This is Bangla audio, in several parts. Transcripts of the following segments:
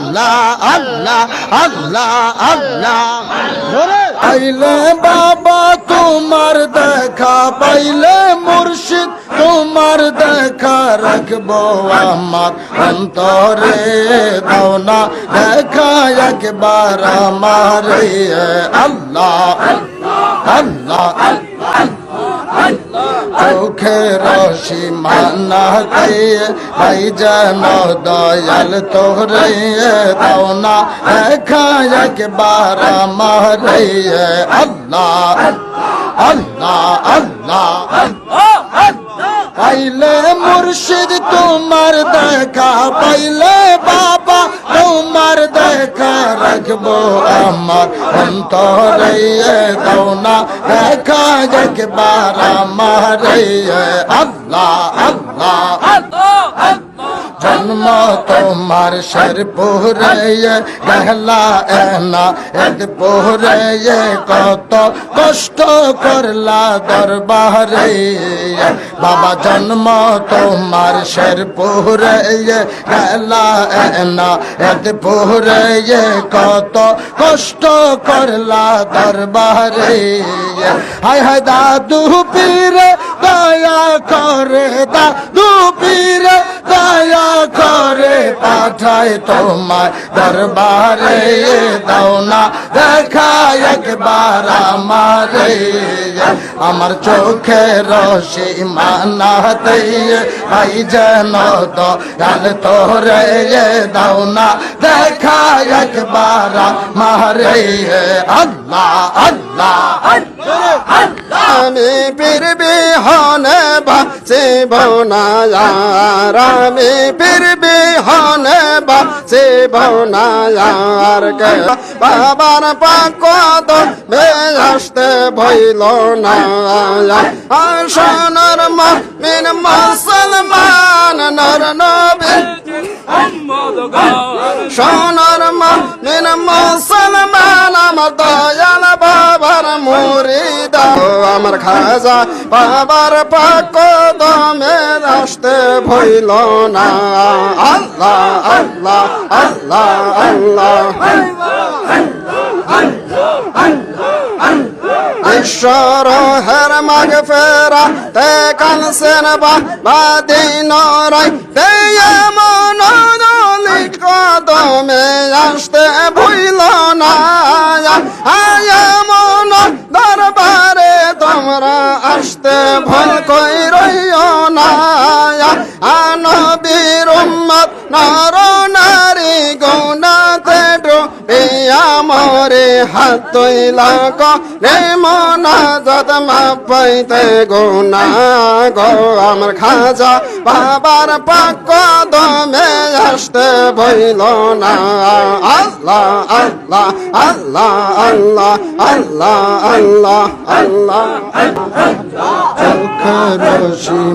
আল্লাহ আল্লাহ আল্লাহ আল্লাহ। পাইলে বাবা তোমার দেখা পাইলে মুর্শিদ তোমার দেখা রাখব আমার অন্তরে। দাও না দেখা একবার আমার। আল্লাহ আল্লাহ। চোখে রশি মানা ভাই যেন দয়াল তোরে। দাও না দেখা, একবার আমার আল্লাহ আল্লাহ আল্লাহ। পাইলে মুর্শিদ তোমার দেখা, পাইলে বাবা তোমার দেখা রাখব আমার। অন্তরে দাও না দেখা একবার আমার আল্লাহ আল্লাহ। জন্ম তোমার সর পোহরে গহলা এনা, এদ পোহরে কত কষ্ট করলা দরবারে। বাবা জন্ম তোমার সর পোহরে গহলা এনা, এদ পোহরে কত কষ্ট করলা দরবারে। হায় হায় দাদু পীরে দয়া করে দাদু পীরে দয়া করে পাঠায় তোমার দরবারে। দাও না দেখা একবার আমারে। আমার চোখে রশি মানাতে ভাই যেন তো গাল তোরে। দাও না দেখা একবার মারে আল্লাহ আল্লাহ আমি পীর বিহনে বাসে ভনায়ার আমি পীর বিহনে বাসে ভনায়ার কে? বাবার পাক মে আসতে ভইল না আর মিন মুসলমান নর নবী। সোনার মিন মুসলমান আমার দয়াল বাবার মুরিদ। আমার খাজা, বাবার পাক দমে আসতে ভইল না। আল্লাহ আল্লাহ আল্লাহ আল্লাহ। ঈশ্বর হের মাগ ফেরা তে কানসেন বা বাদিন রাই তে মন কদমে আসতে ভুইল না। আয় মন দরবারে তোমরা আসতে ভুল কই রইও না। আনবীর উম্মত নর নারী গৌনাতে ডুবে আমরে হাত তৈলা রে মনা যত পাইতে গুনা গো, আমার খাজা বাবার পাক দমে আসতে ভইল না। আল্লাহ আল্লাহ আল্লাহ আল্লাহ আল্লাহ আল্লাহ আল্লাহ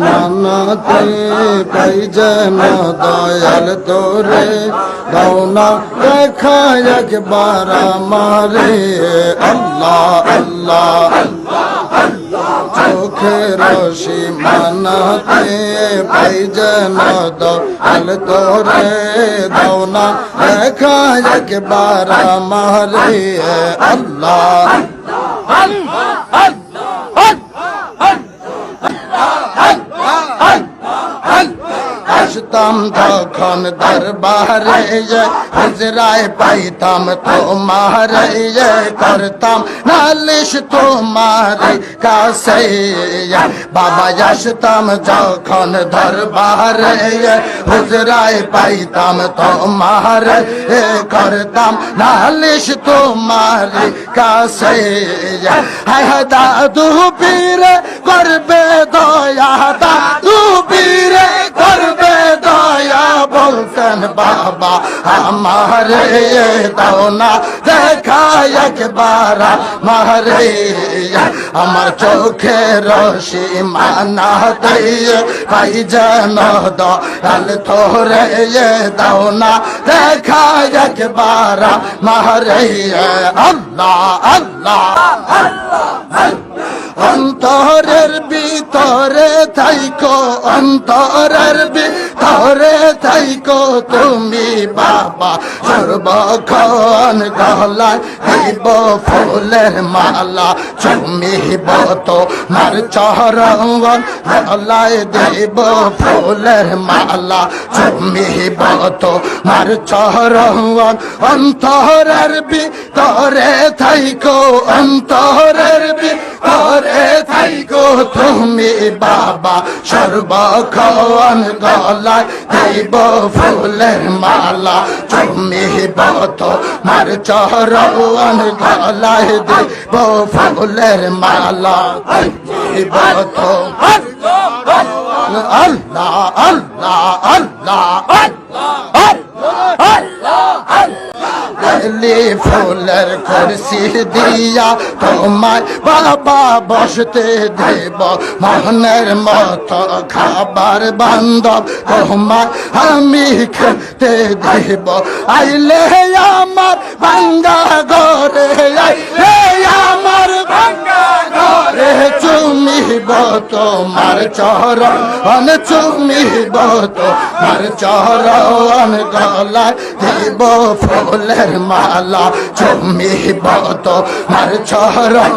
মানাতে পাই যেন দয়াল তোরে। দাও না, দেখা একবার আমারে। আল্লাহ আল্লাহ। চোখে চোখের সীমানাতে পাই যেন দল তোরে দাও না দেখা একবার আমারে আল্লাহ। আসতাম তখন দরবারে হজরায় পাইতাম, তোমার করতাম। নালিশ তোমার কাছে বাবা আসতাম যখন দরবারে হুজরায় পাইতাম, তোমার করতাম। নালিশ তোমার কাছে হায় দাদু পীর করবে দয়া, দাদু পীর করবে দয়া বলতেন বাবা, আমার দাও না। দেখা একবার মারে আমার চোখে রশি মানা দিয়ে ভাই যেন দয়াল তোরে দাও না। দেখা একবার মারে আল্লাহ আল্লাহ। অন্তরের ভিতরে থাইকো, অন্তরের ভিতরে থাইকো। তুমি বাবা, সর্বক্ষণ গলায় দিব ফুলের মালা। চুমিব তো মার চরণ গলায় দেব ফুলের মালা। চুমিব তো মার চরণ অন্তরের ভিতরে থাইকো, অন্তরের ভিতরে থাইকো তুমি বাবা সর্বক্ষণ গলায় দেব ফুলের মালা চুমিব তো মার চরণ গলায় দেব ফুলের মালা দেব তো আল্লাহ আল্লাহ আল্লাহ গলি ফুলের কুরসি দিয়া তোমায় বাবা বসতে দেব। মনের মতো খাবার বান্ধব তোমায় আমি খেতে দেব। আইলে আমার বাঙ্গা গরে আইলে চুমিব তোমার চরণ চুমিব তোমার চরণ গলায় দিব ফুলের মালা, চুমিব তোমার চরণ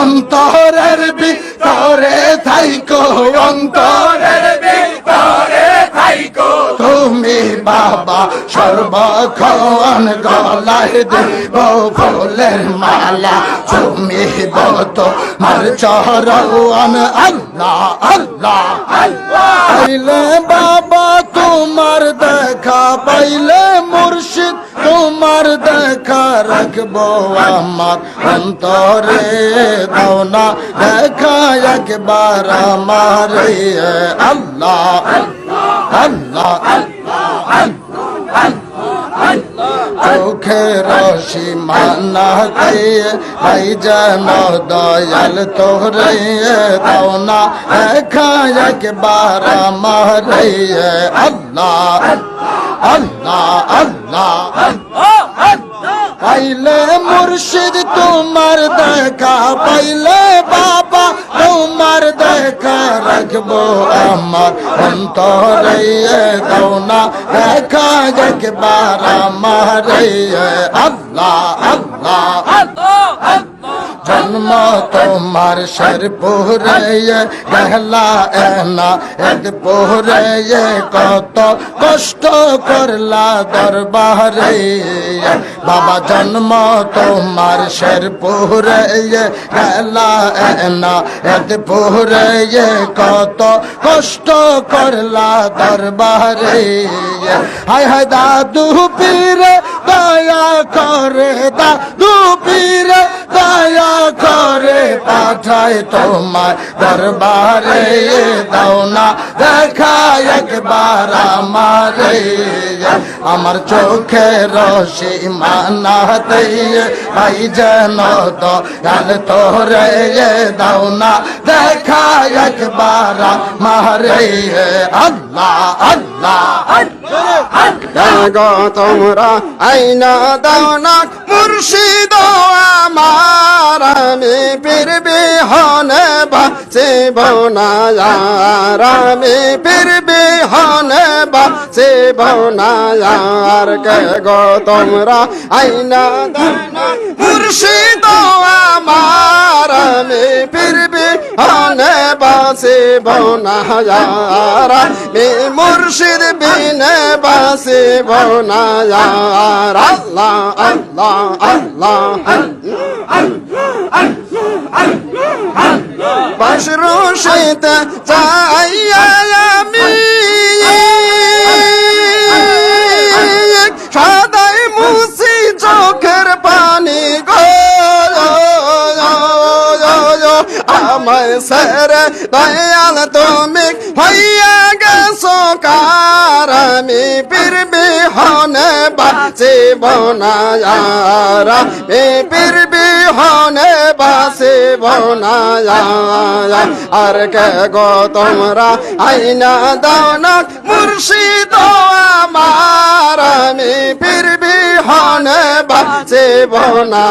অন্তরের ভিতরে থাইকো, অন্তরের ভিতরে থাইকো। তুমি বাবা সর্বক্ষণ গলায় দেব ফুলের মালা, চুমিব তোমার চরণ আল্লাহ আল্লাহ পাইলে বাবা তোমার দেখা, পাইলে মুর্শিদ তোমার দেখা। রাখব আমার অন্তরে, দাও না দেখা একবার আমার। আল্লাহ আল্লাহ। চোখে রশি মানা দিয়ে ভাই যেন দয়াল তোরে। দাও না একা একবার আমার আল্লাহ আল্লাহ আল্লাহ। পাইলে মুর্শিদ তোমার দেখা, পাইলে দেখা রাখব আমার অন্তরে দাও না দেখা একবার আমার আল্লাহ আল্লাহ জন্ম তোমার সর পোহরে গহলা এনা এদ পোহরে কত কষ্ট করলা দরবারে বাবা জন্ম তোমার গহলা এনা এদ পোহরে কত কষ্ট করলা দরবারে। হায় হায় দাদু পীরে, দয়া করে দাদু পীরে, দয়া করে পাঠায় তোমার দরবারে। দাও না দেখা একবার আমারে। আমার চোখে রশি মানাতে ভাই যেন তো গাল তোরে দাও না। দেখা একবার মারে আল্লাহ আল্লাহ গো তোমরা, আইনা দাও না। মুর্শিদ আমার আমি পীর বিহনে বাঁচিব না। আর আমি পীর বিহনে বাঁচিব না। আর কে গো তোমরা? আইনা দাও না মুর্শিদ আমার, আমি পীর বিহনে বাঁচিব না আর আমি মুর্শিদ বিনে বাঁচিব না আর আল্লাহ আল্লাহ আল্লাহ বাসরো শীতে চাই আমায় সেরে দয়াল তুমি হইয়া গেছো, কার আমি পীর বিহনে বাঁচিব না? আর আমি পীর বিহনে বাঁচিব আর কে গো তোমরা আইনা দাও না মুর্শিদ আমার? আমি পীর বিহনে বাঁচিব না?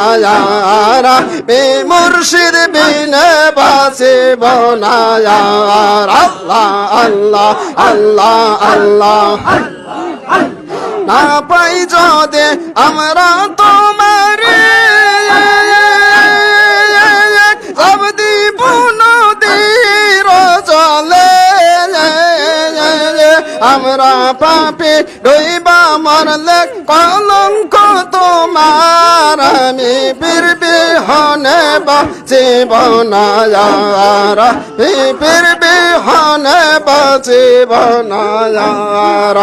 আর মুর্শিদ বিনে বাঁচিব না আল্লাহ আল্লাহ আল্লাহ আল্লাহ। না পাই যদি আমরা তোমার। আমরা পাপি ডইবা মরলে কলঙ্ক তোমার। আমি বীর বিহনে বাঁচিব না যার বীর বিহনে বাঁচিব না যার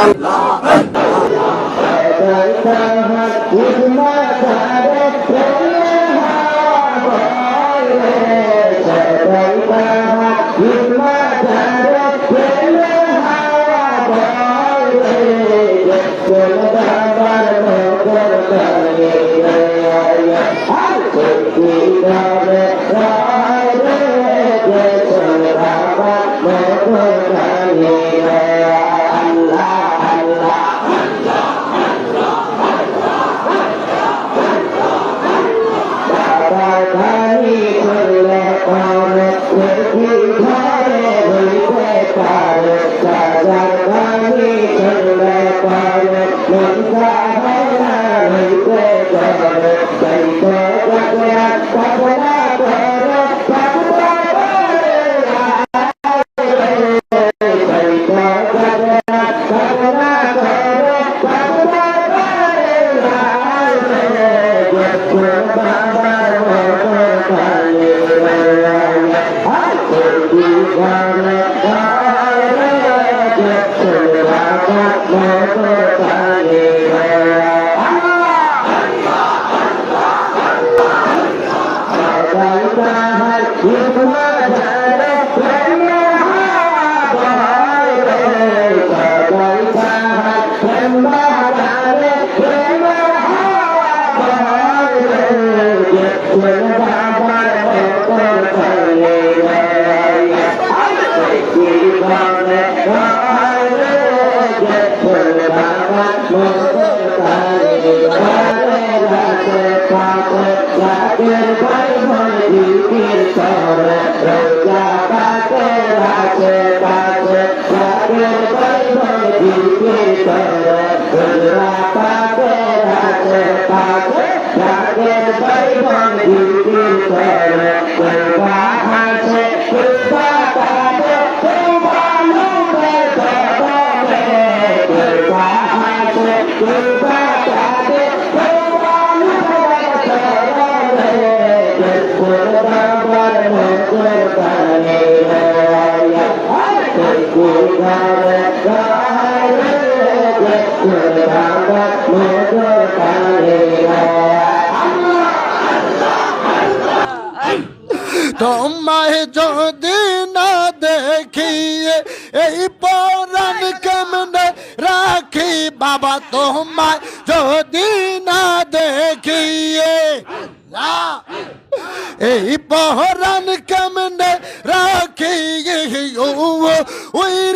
তোমায় যদি না দেখিয়ে এই পরাণ কেমনে রাখি? বাবা তোমায়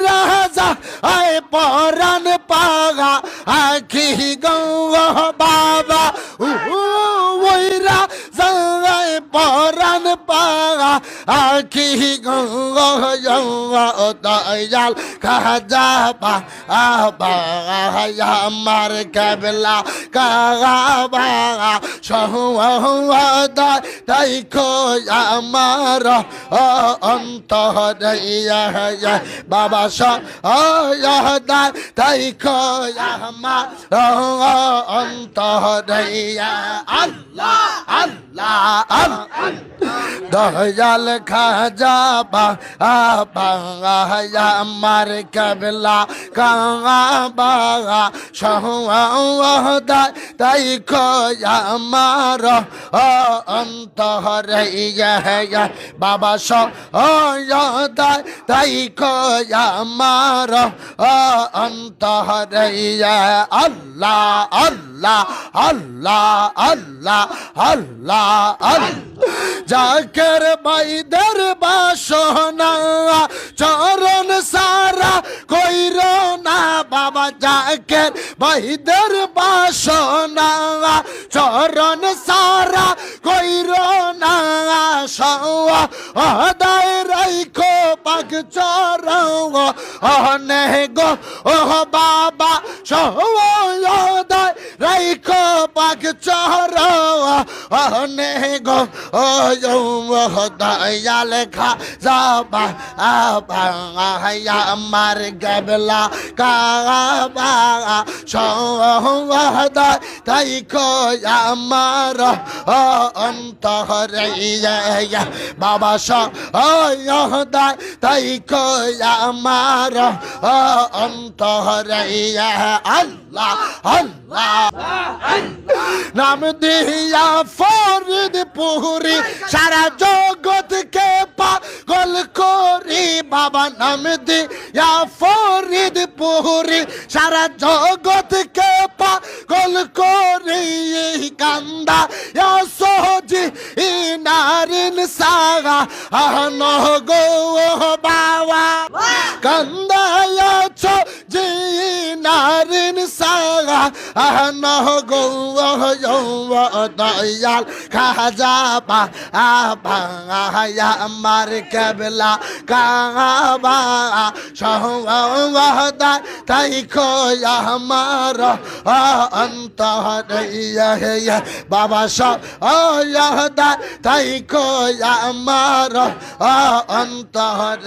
রাজা আয় পরাণ পাগা আখি গৌ বাবা রাজা পরান পাগা আখি গৌ দয়াল খাজা পা আমার কেবলা কাবা সহদা তাই খো আমার অন্তর বাবা সহদা তাই খো আমার অন্তর আল্লাহ আল্লাহ আল্লাহ। দয়াল খাজা বা আমার কেবলা কাবা সহদা তাই খোয়া আমার অন্তর বাবা সহদা তাই আমার অন্তর আল্লাহ আল্লাহ আল্লাহ আল্লাহ আল্লাহ আল্লাহ জাকের বাইদের বাসনা, চরণ সারা কইর না বাবা জাকের বাইদের বাসনা, চরণ সারা কইর না সদায় রাইখো পাক চরাও অনে গো ও বাবা রাইখো পাক চরাও অনে গো, ও দয়াল খা যাবা আবা আমার গবলা, কাবা সদায় তাই কো আমার অন্তরে বাবা সদায় তাই কো আমার অন্তরে আল্লাহ আল্লাহ নাম দিয়া ফরিদ পুরি। সারা জগৎকে পাগল করি। বাবা নাম দিয়া ফরিদ পুরি। সারা জগৎকে পাগল করি। কান্দা ইয়া সোজি ইনারিন সাগা। আহন গো বাবা। কান্দা ইয়া সোজি নারিন সাগা আহন গো দয়াল খাজাবা আবা আমার কেবলা কাবা সহদা তাই খোয়া আমার অন্তর বাবা সহদা তাই খোয়া আমার অন্তর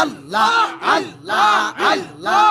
আল্লাহ আল্লাহ আল্লাহ